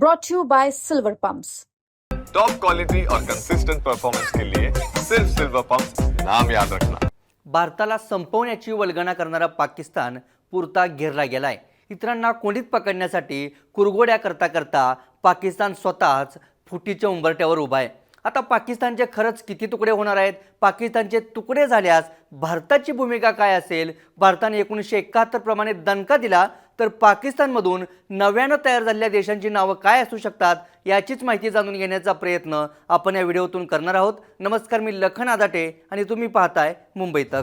brought to you by Silver Pumps. Top quality और consistent performance के लिए सिर्फ सिल्वर पंप नाम याद रखना। भारताला संपवण्याची वल्गना करणारा पाकिस्तान पुरता घेरला गेलाय. इतरांना कोंडीत पकडण्यासाठी कुरघोड्या करता करता पाकिस्तान स्वतःच फुटीच्या उंबरट्यावर उभा आहे. आता पाकिस्तानचे खरंच किती तुकडे होणार आहेत? पाकिस्तानचे तुकडे झाल्यास भारताची भूमिका काय असेल? भारताने एकोणीसशे एकाहत्तर प्रमाणे दणका दिला तर पाकिस्तानमधून नव्यानं तयार झालेल्या देशांची नावं काय असू शकतात याचीच माहिती जाणून घेण्याचा प्रयत्न आपण या व्हिडिओतून करणार आहोत. नमस्कार मी लखन आदाटे आणि तुम्ही पाहताय मुंबई तक.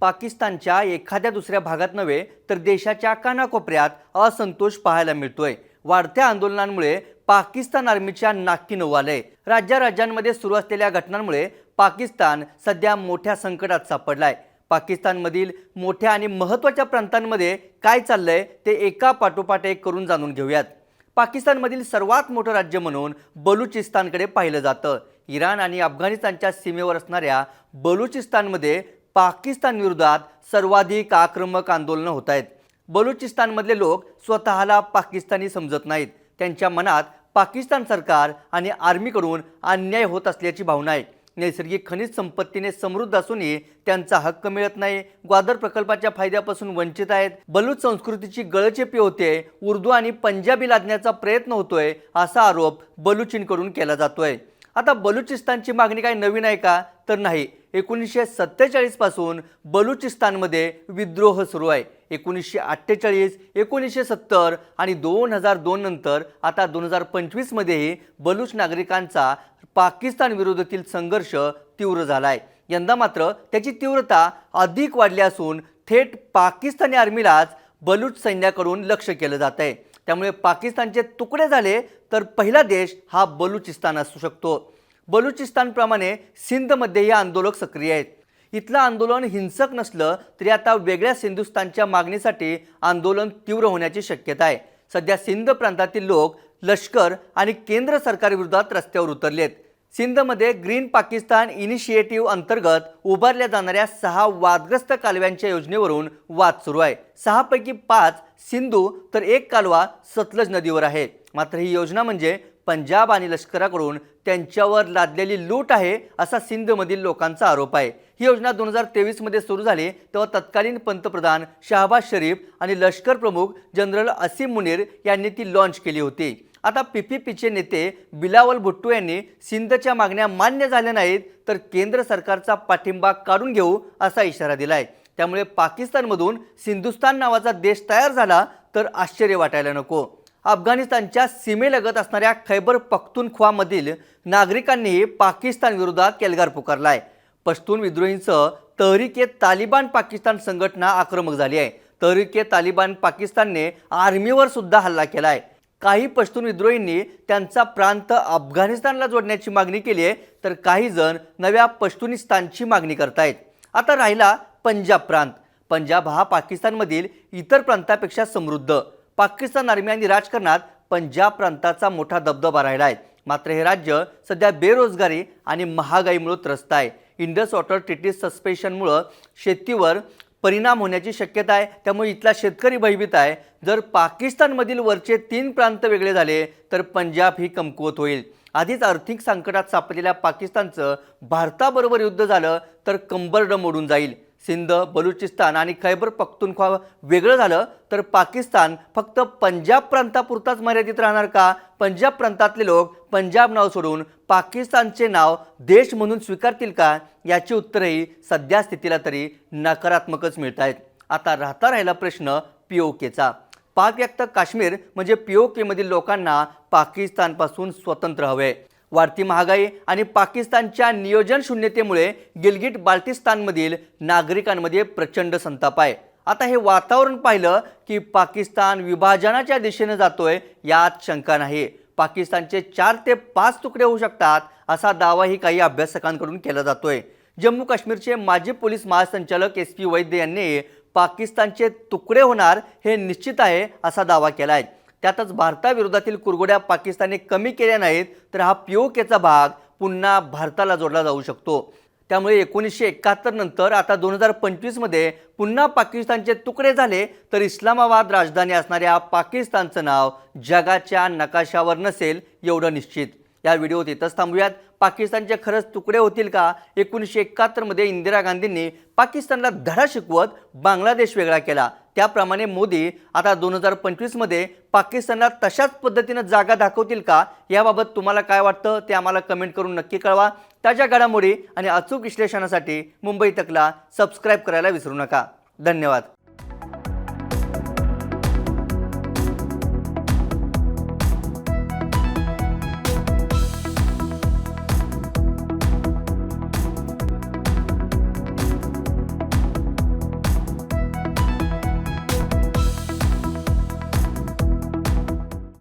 पाकिस्तानच्या एखाद्या दुसऱ्या भागात नव्हे तर देशाच्या कानाकोपऱ्यात असंतोष पाहायला मिळतोय. वाढत्या आंदोलनांमुळे पाकिस्तान आर्मीच्या नाकी नऊ आलंय राज्या राज्यांमध्ये सुरू असलेल्या घटनांमुळे पाकिस्तान सध्या मोठ्या संकटात सापडलाय. पाकिस्तानमधील मोठ्या आणि महत्त्वाच्या प्रांतांमध्ये काय चाललंय ते एका पाठोपाठ एक करून जाणून घेऊयात. पाकिस्तानमधील सर्वात मोठं राज्य म्हणून बलुचिस्तानकडे पाहिलं जातं. इराण आणि अफगाणिस्तानच्या सीमेवर असणाऱ्या बलुचिस्तानमध्ये पाकिस्तान विरोधात सर्वाधिक आक्रमक आंदोलनं होत आहेत. बलुचिस्तानमधले लोक स्वतःला पाकिस्तानी समजत नाहीत. त्यांच्या मनात पाकिस्तान सरकार आणि आर्मीकडून अन्याय होत असल्याची भावना आहे. नैसर्गिक खनिज संपत्तीने समृद्ध असूनही त्यांचा हक्क मिळत नाही. ग्वादर प्रकल्पाच्या फायद्यापासून वंचित आहेत. बलूच संस्कृतीची गळचेपी होते उर्दू आणि पंजाबी लादण्याचा प्रयत्न होतोय असा आरोप बलुचींकडून केला जातोय. आता बलुचिस्तानची मागणी काही नवीन आहे का? तर नाही. एकोणीसशे सत्तेचाळीसपासून बलुचिस्तानमध्ये विद्रोह सुरू आहे. एकोणीसशे अठ्ठेचाळीस एकोणीसशे सत्तर आणि दोन हजार दोन नंतर आता दोन हजार पंचवीसमध्येही बलूच नागरिकांचा पाकिस्तान विरोधातील संघर्ष तीव्र झाला आहे. यंदा मात्र त्याची तीव्रता अधिक वाढली असून थेट पाकिस्तानी आर्मीलाच बलूच सैन्याकडून लक्ष केलं जात आहे. त्यामुळे पाकिस्तानचे तुकडे झाले तर पहिला देश हा बलुचिस्तान असू शकतो. बलुचिस्तानप्रमाणे सिंधमध्येही आंदोलक सक्रिय आहेत. इथलं आंदोलन हिंसक नसलं तरी आता वेगळ्या सिंधुस्थानच्या मागणीसाठी आंदोलन तीव्र होण्याची शक्यता आहे. सध्या सिंध प्रांतातील लोक लष्कर आणि केंद्र सरकारविरोधात रस्त्यावर उतरलेत सिंधमध्ये ग्रीन पाकिस्तान इनिशिएटिव्ह अंतर्गत उभारल्या जाणाऱ्या सहा वादग्रस्त कालव्यांच्या योजनेवरून वाद सुरू आहे. सहापैकी पाच सिंधू तर एक कालवा सतलज नदीवर आहे. मात्र ही योजना म्हणजे पंजाब आणि लष्कराकडून त्यांच्यावर लादलेली लूट आहे असा सिंधमधील लोकांचा आरोप आहे. ही योजना दोन हजार तेवीसमध्ये सुरू झाली तेव्हा तत्कालीन पंतप्रधान शहाबाज शरीफ आणि लष्कर प्रमुख जनरल असीम मुनीर यांनी ती लॉन्च केली होती. आता पीपीपीचे नेते बिलावल भुट्टो यांनी सिंधच्या मागण्या मान्य झाल्या नाहीत तर केंद्र सरकारचा पाठिंबा काढून घेऊ असा इशारा दिलाय. त्यामुळे पाकिस्तानमधून सिंधुस्तान नावाचा देश तयार झाला तर आश्चर्य वाटायला नको. अफगाणिस्तानच्या सीमेलगत असणाऱ्या खैबर पख्तूनख्वामधील नागरिकांनीही पाकिस्तानविरोधात केलगार केलगार पुकारलाय. पश्तून विद्रोहींसह तहरीके तालिबान पाकिस्तान संघटना आक्रमक झाली आहे. तहरीके तालिबान पाकिस्तानने आर्मीवर सुद्धा हल्ला आहे काही पश्तून विद्रोहींनी त्यांचा प्रांत अफगाणिस्तानला जोडण्याची मागणी केली आहे तर काही जण नव्या पश्तुनिस्तानची मागणी करतायत. आता राहिला पंजाब प्रांत. पंजाब हा पाकिस्तानमधील इतर प्रांतापेक्षा समृद्ध. पाकिस्तान आर्मी आणि राजकारणात पंजाब प्रांताचा मोठा दबदबा राहिला आहे. मात्र हे राज्य सध्या बेरोजगारी आणि महागाईमुळे त्रस्त आहे. इंडस वॉटर ट्रिटी सस्पेन्शनमुळं शेतीवर परिणाम होण्याची शक्यता आहे. त्यामुळे इथला शेतकरी भयभीत आहे. जर पाकिस्तानमधील वरचे तीन प्रांत वेगळे झाले तर पंजाब ही कमकुवत होईल. आधीच आर्थिक संकटात सापडलेल्या पाकिस्तानचं भारताबरोबर युद्ध झालं तर कंबरडं मोडून जाईल. सिंध बलुचिस्तान आणि खैबर पख्तुनख्वा वेगळं झालं तर पाकिस्तान फक्त पंजाब प्रांतापुरताच मर्यादित राहणार का? पंजाब प्रांतातले लोक पंजाब नाव सोडून पाकिस्तानचे नाव देश म्हणून स्वीकारतील का? याची उत्तरेही सध्या स्थितीला तरी नकारात्मकच मिळत आहेत आता राहता राहिला प्रश्न पी ओ केचा. पाक व्यक्त काश्मीर म्हणजे पी ओ केमधील लोकांना पाकिस्तानपासून स्वतंत्र हवे वाढती महागाई आणि पाकिस्तानच्या नियोजन शून्यतेमुळे गिलगिट बाल्टिस्तानमधील नागरिकांमध्ये प्रचंड संताप आहे. आता हे वातावरण पाहिलं की पाकिस्तान विभाजनाच्या दिशेनं जातोय यात शंका नाही. पाकिस्तानचे चार ते पाच तुकडे होऊ शकतात असा दावाही काही अभ्यासकांकडून केला जातोय. जम्मू काश्मीरचे माजी पोलीस महासंचालक एस पी वैद्य यांनी पाकिस्तानचे तुकडे होणार हे निश्चित आहे असा दावा केला आहे त्यातच भारताविरोधातील कुरगोड्या पाकिस्तानने कमी केल्या नाहीत तर हा पी ओ केचा भाग पुन्हा भारताला जोडला जाऊ शकतो. त्यामुळे एकोणीसशे एकाहत्तर नंतर आता दोन हजार पंचवीसमध्ये पुन्हा पाकिस्तानचे तुकडे झाले तर इस्लामाबाद राजधानी असणाऱ्या पाकिस्तानचं नाव जगाच्या नकाशावर नसेल एवढं निश्चित. या व्हिडिओत इथंच थांबूयात. पाकिस्तानचे खरंच तुकडे होतील का? एकोणीसशे एकाहत्तरमध्ये इंदिरा गांधींनी पाकिस्तानला धडा शिकवत बांगलादेश वेगळा केला. त्याप्रमाणे मोदी आता दोन हजार पंचवीसमध्ये पाकिस्तानला तशाच पद्धतीनं जागा दाखवतील का? याबाबत तुम्हाला काय वाटतं? ते आम्हाला कमेंट करून नक्की कळवा. ताज्या घडामोडी आणि अचूक विश्लेषणासाठी मुंबई तकला सबस्क्राईब करायला विसरू नका. धन्यवाद.